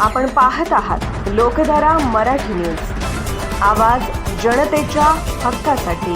आपण पाहत आहात लोकधारा मराठी न्यूज. आवाज जनतेच्या हक्कासाठी.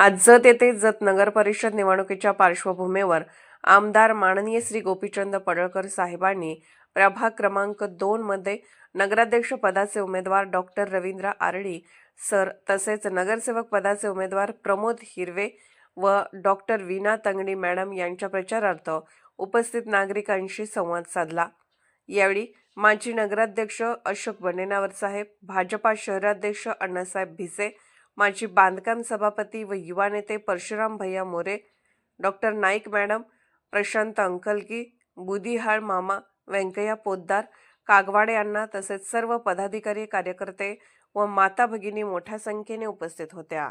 आज जत येथे जत नगर परिषद निवडणुकीच्या पार्श्वभूमीवर आमदार माननीय श्री गोपीचंद पडळकर साहेबांनी प्रभाग क्रमांक दोन मध्ये नगराध्यक्ष पदाचे उमेदवार डॉक्टर रवींद्र आरडी सर तसेच नगरसेवक पदाचे उमेदवार प्रमोद हिरवे व डॉक्टर वीना तंगडी मॅडम यांच्या प्रचारार्थ उपस्थित नागरिकांशी संवाद साधला. यावेळी माजी नगराध्यक्ष अशोक बनेनावर साहेब भाजपा शहराध्यक्ष अण्णासाहेब भिसे माजी बांधकाम सभापती व युवा नेते परशुराम भैया मोरे डॉक्टर नाईक मॅडम प्रशांत अंकलकी बुदिहाळ मामा व्यंकय्या पोद्दार कागवाडे अण्णा तसेच सर्व पदाधिकारी कार्यकर्ते व माता भगिनी मोठ्या संख्येने उपस्थित होत्या.